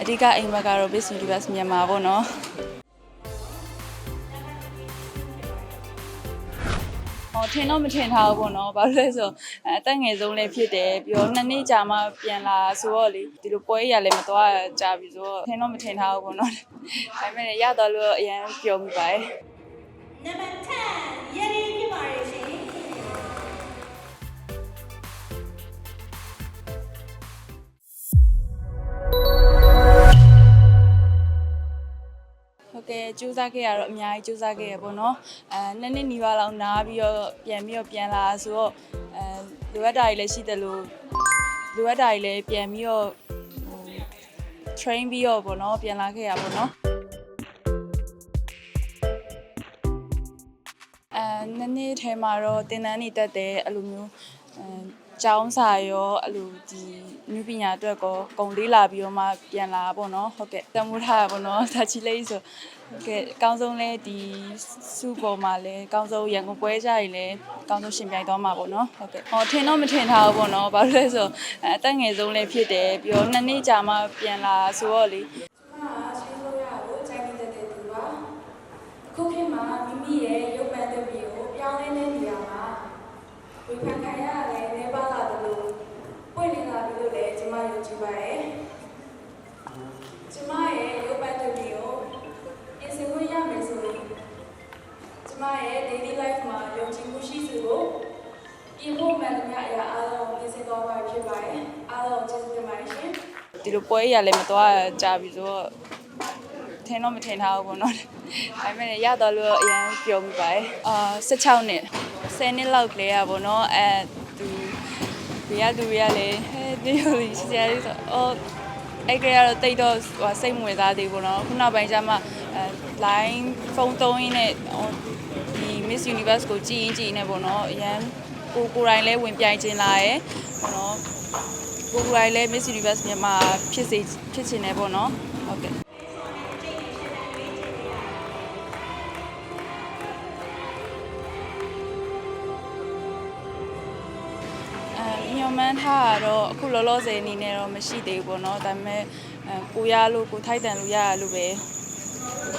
အဓိကအိမ်မက်ကတော့ Base Universe မြန်မာပေါ့နော်ော်ထင်တော့မထင်ထားဘူးပေါ့နော်ဘာလို့လဲဆိုအသက်ငယ်ဆုံးလည်းဖြစ်တယ်ပြီးတော့နှစ်နှစ်ကြာမှပြန်လာဆိုတော့လေဒီလိုပွဲရလည်းမသွားကြပြီဆိုတော့ထင်တော့မထင်ထားဘူးပေါ့နော်ဒါပေမဲ့ရတော့လို့အရင်ပြောမိပါတယ်နံပါတ်10ယေရီ ဟုတ်ကဲ့စူးစမ်းခဲ့ရတော့အများကြီးစူးစမ်းခဲ့ရပေါ့နော်အဲနှစ်နှစ်နီးပါးလောက်နားပြီးတော့ပြန်ပြီးတော့ပြန်လာဆိုတော့အဲလိုအပ်တာတွေလည်းရှိတယ်လို့လိုအပ်တာတွေလည်းပြန်ပြီးတော့ဟို train ပြီးတော့ပေါ့နော်ပြန်လာခဲ့ရပေါ့နော်အဲနှစ်နှစ်ထဲမှာတော့တင်တန်းနေတက်တယ်အဲ့လိုမျိုးအဲ ကျောင်းစာရောအဲ့လိုဒီနည်းပညာအတွက်ကောဂုံလေးလာပြီးတော့မှပြန်လာပေါ့နော်ဟုတ်ကဲ့တမိုးထားရပေါ့နော်ဒါချီလေးဆိုဟုတ်ကဲ့အကောင်းဆုံးလဲဒီစုပေါ်မှာလဲအကောင်းဆုံးရန်ကုန်ပွဲကြရင်လဲအကောင်းဆုံးရှင်ပြိုင်သွားမှာပေါ့နော်ဟုတ်ကဲ့ဟောထင်တော့မထင်ထားဘူးပေါ့နော်ဘာလို့လဲဆိုအဲအသက်ငယ်ဆုံးလဲဖြစ်တယ်ပြီးတော့နှစ်နှစ်ကြာမှပြန်လာဆိုတော့လေမှာဆွေးလို့ရဖို့ချိန်နေတဲ့တဲ့သူပါအခုခေတ်မှာမိမိရဲ့ရုပ်ပန်းတစ်ပြေကိုပြောင်းလဲတဲ့နေရာမှာ ဝေဖန်ခံရတဲ့နေပါလာတယ်လို့ပွင့်လင်းလာပြီလို့လည်းကျွန်မယုံကြည်ပါတယ်ကျွန်မရဲ့ရုပ်ပန်းတစ်ပြေကိုပြင်ဆင်ခွင့်ရမယ်ဆိုရင်ကျွန်မရဲ့ daily life မှာယုံကြည်မှုရှိစေဖို့ပြင်ဖို့မှန်သမျှအရာအားလုံးပြင်ဆင်သွားမှာဖြစ်ပါတယ်အားလုံးကျေးဇူးတင်ပါတယ်ရှင်ဒီလိုပွဲရလည်းမသွားကြပြီဆိုတော့ ထင်တော့မထင်ထားဘူးပေါ့နော်ဒါပေမဲ့ရတော့လို့အရင်ပြောမိပါတယ်အာ16နှစ်10နှစ်လောက်ကလေးอ่ะပေါ့နော်အဲသူဘယ်ရသူရလဲဟဲ့ဒီလိုရှိစရာလေးဆိုအော်အဲ့ကလေးကတော့တိတ်တော့ဟိုစိတ်မဝင်စားသေးဘူးပေါ့နော်ခုနောက်ပိုင်းကျမှအဲ line ဖုန်းသုံးရင်းနဲ့ဟိုဒီ Miss Universe ကိုကြည်ရင်ကြည်နေပေါ့နော်အရင်ကိုကိုယ်တိုင်လဲဝင်ပြိုင်ခြင်းလာရယ်ပေါ့နော်ကိုကိုယ်တိုင်လည်း Miss Universe မြန်မာဖြစ်စေဖြစ်ချင်တယ်ပေါ့နော်ဟုတ်ကဲ့ အဲညမန်းထားကတော့အခုလောလောဆယ်အနေနဲ့တော့မရှိသေးဘူးပေါ့နော်ဒါပေမဲ့အဲကိုရလို့ကိုထိုက်တန်လို့ရရလို့ပဲ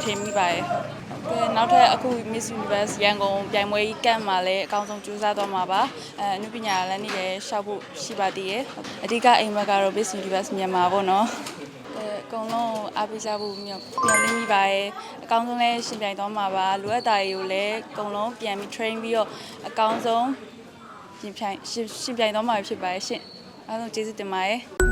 ထင်မိပါတယ်ဟုတ်ကဲ့နောက်ထပ်အခု Miss Universe ရန်ကုန်ပြိုင်ပွဲကြီးကန့်မှာလည်းအကောင်းဆုံးကြိုးစားသွားမှာပါအဲအနုပညာလည်းနေလည်းရှောက်ဖို့ရှိပါသေးရဲ့အဓိကအိမ်မက်ကတော့ Miss Universe မြန်မာပေါ့နော်အဲအကုန်လုံးအားပေးကြဖို့မျှော်မျှော်လင့်မိပါရဲ့အကောင်းဆုံးလည်းရှင်ပြိုင်သွားမှာပါလိုအပ်တာတွေကိုလည်းအကုန်လုံးပြန်ပြီး train ပြီးတော့အကောင်းဆုံး ရှင်ပြိုင်ရှင်ရှင်ပြိုင်သွားမှာဖြစ်ပါရဲ့ရှင်အားလုံးကျေးဇူးတင်ပါတယ်